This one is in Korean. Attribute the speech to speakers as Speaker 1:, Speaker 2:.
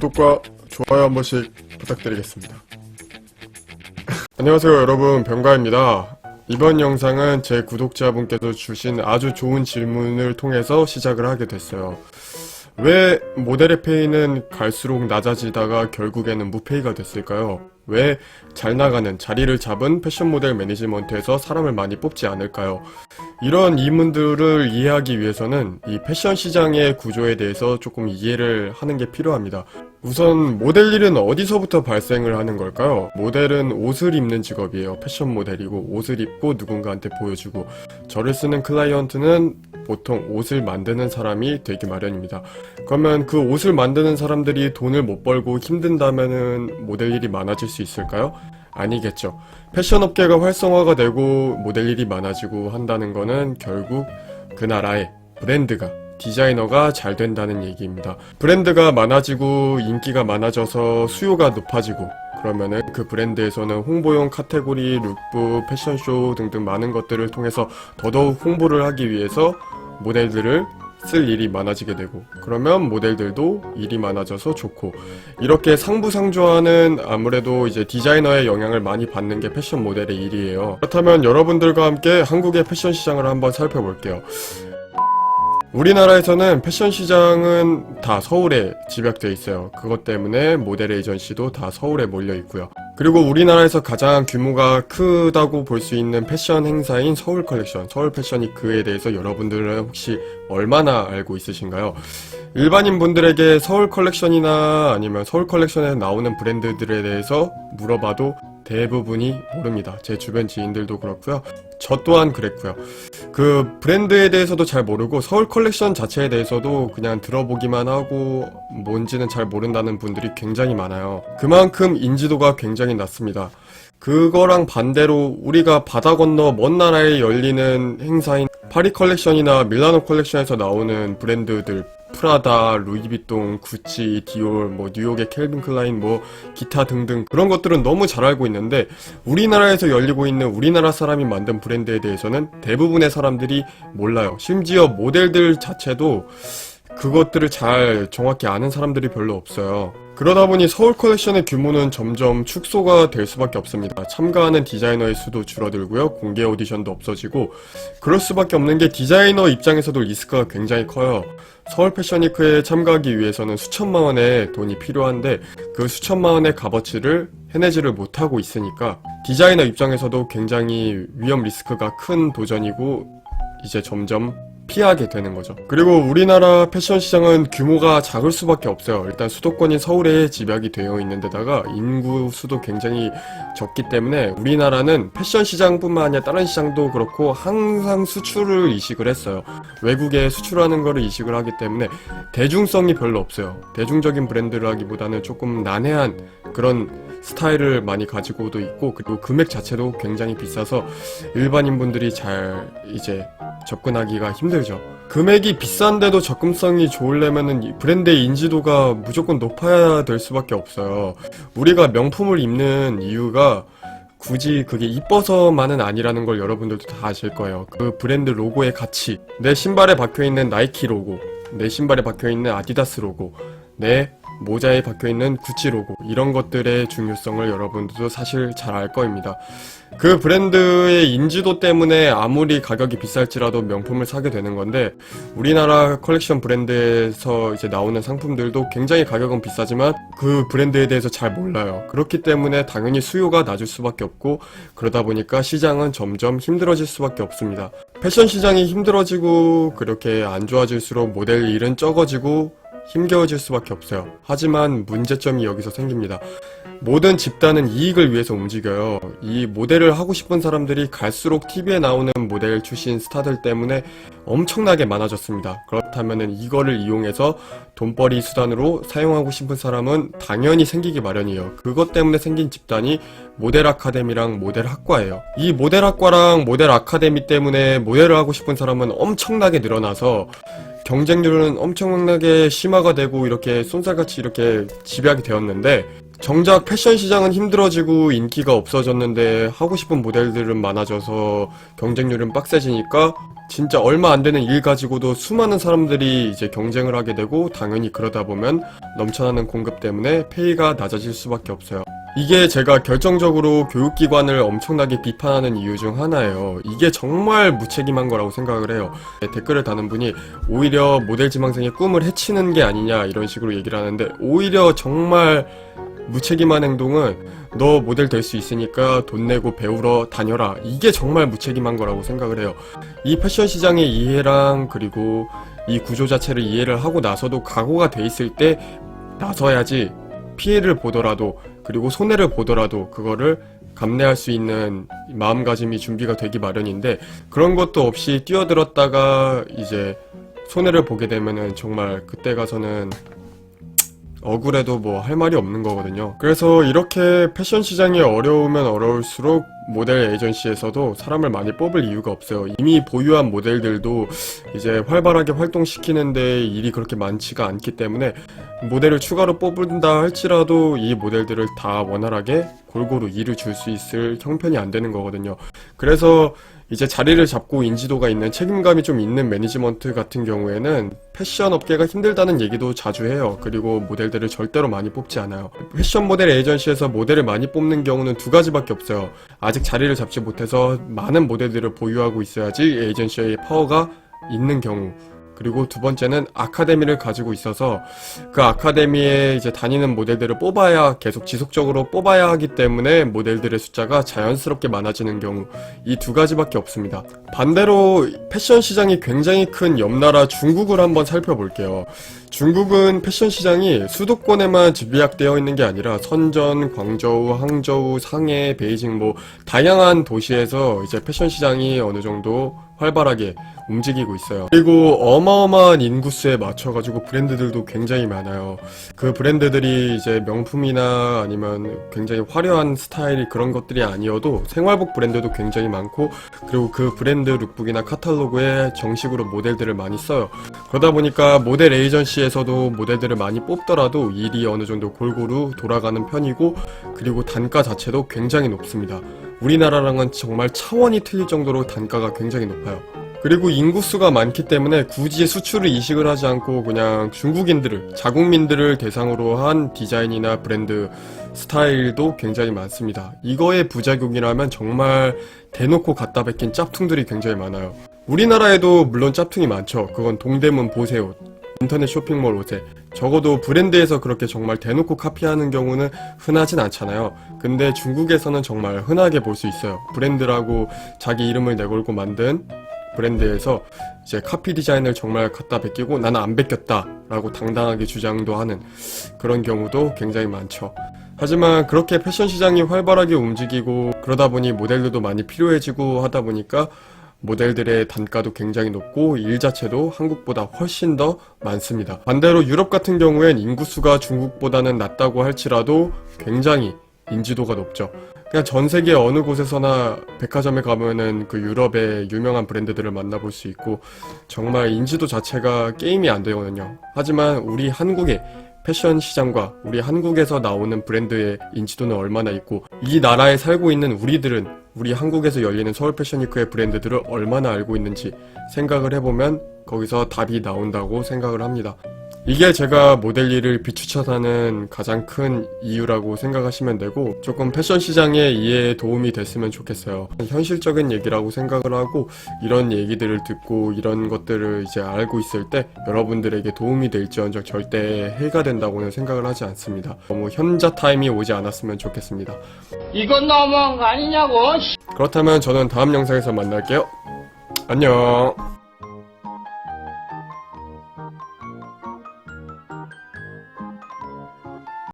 Speaker 1: 구독과 좋아요 한 번씩 부탁드리겠습니다. 안녕하세요 여러분 병가입니다. 이번 영상은 제 구독자분께서 주신 아주 좋은 질문을 통해서 시작을 하게 됐어요. 왜 모델의 페이는 갈수록 낮아지다가 결국에는 무페이가 됐을까요? 왜 잘 나가는 자리를 잡은 패션 모델 매니지먼트에서 사람을 많이 뽑지 않을까요? 이런 이문들을 이해하기 위해서는 이 패션 시장의 구조에 대해서 조금 이해를 하는 게 필요합니다. 우선 모델 일은 어디서부터 발생을 하는 걸까요? 모델은 옷을 입는 직업이에요. 패션 모델이고 옷을 입고 누군가한테 보여주고 저를 쓰는 클라이언트는 보통 옷을 만드는 사람이 되기 마련입니다. 그러면 그 옷을 만드는 사람들이 돈을 못 벌고 힘든다면은 모델 일이 많아질 수 있을까요? 아니겠죠. 패션 업계가 활성화가 되고 모델 일이 많아지고 한다는 거는 결국 그 나라의 브랜드가 디자이너가 잘 된다는 얘기입니다. 브랜드가 많아지고 인기가 많아져서 수요가 높아지고 그러면은 그 브랜드에서는 홍보용 카테고리, 룩북, 패션쇼 등등 많은 것들을 통해서 더더욱 홍보를 하기 위해서 모델들을 쓸 일이 많아지게 되고 그러면 모델들도 일이 많아져서 좋고 이렇게 상부상조하는 아무래도 이제 디자이너의 영향을 많이 받는 게 패션 모델의 일이에요. 그렇다면 여러분들과 함께 한국의 패션 시장을 한번 살펴볼게요. 우리나라에서는 패션 시장은 다 서울에 집약되어 있어요. 그것 때문에 모델 에이전시도 다 서울에 몰려 있고요. 그리고 우리나라에서 가장 규모가 크다고 볼 수 있는 패션 행사인 서울 컬렉션, 서울 패션 위크에 대해서 여러분들은 혹시 얼마나 알고 있으신가요? 일반인 분들에게 서울 컬렉션이나 아니면 서울 컬렉션에 나오는 브랜드들에 대해서 물어봐도 대부분이 모릅니다. 제 주변 지인들도 그렇고요. 저 또한 그랬고요. 그 브랜드에 대해서도 잘 모르고 서울 컬렉션 자체에 대해서도 그냥 들어보기만 하고 뭔지는 잘 모른다는 분들이 굉장히 많아요. 그만큼 인지도가 굉장히 낮습니다. 그거랑 반대로 우리가 바다 건너 먼 나라에 열리는 행사인 파리 컬렉션이나 밀라노 컬렉션에서 나오는 브랜드들 프라다, 루이비통, 구찌, 디올, 뭐 뉴욕의 켈빈 클라인, 뭐 기타 등등 그런 것들은 너무 잘 알고 있는데 우리나라에서 열리고 있는 우리나라 사람이 만든 브랜드에 대해서는 대부분의 사람들이 몰라요. 심지어 모델들 자체도 그것들을 잘 정확히 아는 사람들이 별로 없어요. 그러다 보니 서울 컬렉션의 규모는 점점 축소가 될 수밖에 없습니다. 참가하는 디자이너의 수도 줄어들고요. 공개 오디션도 없어지고 그럴 수밖에 없는 게 디자이너 입장에서도 리스크가 굉장히 커요. 서울 패션위크에 참가하기 위해서는 수천만 원의 돈이 필요한데 그 수천만 원의 값어치를 해내지를 못하고 있으니까 디자이너 입장에서도 굉장히 위험 리스크가 큰 도전이고 이제 점점 피하게 되는 거죠. 그리고 우리나라 패션 시장은 규모가 작을 수밖에 없어요. 일단 수도권인 서울에 집약이 되어 있는 데다가 인구 수도 굉장히 적기 때문에 우리나라는 패션 시장뿐만 아니라 다른 시장도 그렇고 항상 수출을 이식을 했어요. 외국에 수출하는 거를 이식을 하기 때문에 대중성이 별로 없어요. 대중적인 브랜드라기보다는 조금 난해한 그런 스타일을 많이 가지고도 있고 그리고 금액 자체도 굉장히 비싸서 일반인 분들이 잘 이제 접근하기가 힘들죠. 금액이 비싼데도 접근성이 좋으려면은 이 브랜드의 인지도가 무조건 높아야 될 수밖에 없어요. 우리가 명품을 입는 이유가 굳이 그게 이뻐서만은 아니라는 걸 여러분들도 다 아실 거예요. 그 브랜드 로고의 가치. 내 신발에 박혀 있는 나이키 로고, 내 신발에 박혀 있는 아디다스 로고, 내 모자에 박혀 있는 구찌 로고 이런 것들의 중요성을 여러분들도 사실 잘 알 거입니다. 그 브랜드의 인지도 때문에 아무리 가격이 비쌀지라도 명품을 사게 되는 건데 우리나라 컬렉션 브랜드에서 이제 나오는 상품들도 굉장히 가격은 비싸지만 그 브랜드에 대해서 잘 몰라요. 그렇기 때문에 당연히 수요가 낮을 수밖에 없고 그러다 보니까 시장은 점점 힘들어질 수밖에 없습니다. 패션 시장이 힘들어지고 그렇게 안 좋아질수록 모델 일은 적어지고 힘겨워질 수밖에 없어요. 하지만 문제점이 여기서 생깁니다. 모든 집단은 이익을 위해서 움직여요. 이 모델을 하고 싶은 사람들이 갈수록 TV에 나오는 모델 출신 스타들 때문에 엄청나게 많아졌습니다. 그렇다면 이거를 이용해서 돈벌이 수단으로 사용하고 싶은 사람은 당연히 생기기 마련이에요. 그것 때문에 생긴 집단이 모델 아카데미랑 모델 학과예요. 이 모델 학과랑 모델 아카데미 때문에 모델을 하고 싶은 사람은 엄청나게 늘어나서 경쟁률은 엄청나게 심화가 되고 이렇게 쏜살같이 이렇게 집약이 되었는데 정작 패션 시장은 힘들어지고 인기가 없어졌는데 하고 싶은 모델들은 많아져서 경쟁률은 빡세지니까 진짜 얼마 안 되는 일 가지고도 수많은 사람들이 이제 경쟁을 하게 되고 당연히 그러다 보면 넘쳐나는 공급 때문에 페이가 낮아질 수밖에 없어요. 이게 제가 결정적으로 교육기관을 엄청나게 비판하는 이유 중 하나예요. 이게 정말 무책임한 거라고 생각을 해요. 댓글을 다는 분이 오히려 모델 지망생의 꿈을 해치는 게 아니냐 이런 식으로 얘기를 하는데 오히려 정말 무책임한 행동은 너 모델 될 수 있으니까 돈 내고 배우러 다녀라. 이게 정말 무책임한 거라고 생각을 해요. 이 패션 시장의 이해랑 그리고 이 구조 자체를 이해를 하고 나서도 각오가 돼 있을 때 나서야지 피해를 보더라도 그리고 손해를 보더라도 그거를 감내할 수 있는 마음가짐이 준비가 되기 마련인데 그런 것도 없이 뛰어들었다가 이제 손해를 보게 되면은 정말 그때 가서는 억울해도 뭐 할 말이 없는 거거든요. 그래서 이렇게 패션 시장이 어려우면 어려울수록 모델 에이전시에서도 사람을 많이 뽑을 이유가 없어요. 이미 보유한 모델들도 이제 활발하게 활동시키는데 일이 그렇게 많지가 않기 때문에 모델을 추가로 뽑는다 할지라도 이 모델들을 다 원활하게 골고루 일을 줄 수 있을 형편이 안 되는 거거든요. 그래서 이제 자리를 잡고 인지도가 있는 책임감이 좀 있는 매니지먼트 같은 경우에는 패션 업계가 힘들다는 얘기도 자주 해요. 그리고 모델들을 절대로 많이 뽑지 않아요. 패션 모델 에이전시에서 모델을 많이 뽑는 경우는 두 가지밖에 없어요. 아직 자리를 잡지 못해서 많은 모델들을 보유하고 있어야지 에이전시의 파워가 있는 경우. 그리고 두 번째는 아카데미를 가지고 있어서 그 아카데미에 이제 다니는 모델들을 뽑아야 계속 지속적으로 뽑아야 하기 때문에 모델들의 숫자가 자연스럽게 많아지는 경우 이 두 가지밖에 없습니다. 반대로 패션 시장이 굉장히 큰 옆나라 중국을 한번 살펴볼게요. 중국은 패션 시장이 수도권에만 집약되어 있는 게 아니라 선전, 광저우, 항저우, 상해, 베이징 뭐 다양한 도시에서 이제 패션 시장이 어느 정도 활발하게 움직이고 있어요. 그리고 어마어마한 인구수에 맞춰가지고 브랜드들도 굉장히 많아요. 그 브랜드들이 이제 명품이나 아니면 굉장히 화려한 스타일이 그런 것들이 아니어도 생활복 브랜드도 굉장히 많고 그리고 그 브랜드 룩북이나 카탈로그에 정식으로 모델들을 많이 써요. 그러다 보니까 모델 에이전시에서도 모델들을 많이 뽑더라도 일이 어느 정도 골고루 돌아가는 편이고 그리고 단가 자체도 굉장히 높습니다. 우리나라랑은 정말 차원이 틀릴 정도로 단가가 굉장히 높아요. 그리고 인구수가 많기 때문에 굳이 수출을 이식을 하지 않고 그냥 중국인들을, 자국민들을 대상으로 한 디자인이나 브랜드 스타일도 굉장히 많습니다. 이거의 부작용이라면 정말 대놓고 갖다 베낀 짭퉁들이 굉장히 많아요. 우리나라에도 물론 짭퉁이 많죠. 그건 동대문 보세요. 인터넷 쇼핑몰 옷에 적어도 브랜드에서 그렇게 정말 대놓고 카피하는 경우는 흔하진 않잖아요. 근데 중국에서는 정말 흔하게 볼 수 있어요. 브랜드라고 자기 이름을 내걸고 만든 브랜드에서 이제 카피 디자인을 정말 갖다 베끼고 나는 안 베꼈다 라고 당당하게 주장도 하는 그런 경우도 굉장히 많죠. 하지만 그렇게 패션 시장이 활발하게 움직이고 그러다 보니 모델들도 많이 필요해지고 하다 보니까 모델들의 단가도 굉장히 높고 일 자체도 한국보다 훨씬 더 많습니다. 반대로 유럽 같은 경우엔 인구수가 중국보다는 낮다고 할지라도 굉장히 인지도가 높죠. 그냥 전 세계 어느 곳에서나 백화점에 가면은 그 유럽의 유명한 브랜드들을 만나볼 수 있고 정말 인지도 자체가 게임이 안 되거든요. 하지만 우리 한국의 패션 시장과 우리 한국에서 나오는 브랜드의 인지도는 얼마나 있고 이 나라에 살고 있는 우리들은 우리 한국에서 열리는 서울 패션위크의 브랜드들을 얼마나 알고 있는지 생각을 해보면 거기서 답이 나온다고 생각을 합니다. 이게 제가 모델 일을 비추천하는 가장 큰 이유라고 생각하시면 되고 조금 패션 시장의 이해에 도움이 됐으면 좋겠어요. 현실적인 얘기라고 생각을 하고 이런 얘기들을 듣고 이런 것들을 이제 알고 있을 때 여러분들에게 도움이 될지언정 절대 해가 된다고는 생각을 하지 않습니다. 너무 현자 타임이 오지 않았으면 좋겠습니다.
Speaker 2: 이건 너무한 거 아니냐고.
Speaker 1: 그렇다면 저는 다음 영상에서 만날게요. 안녕.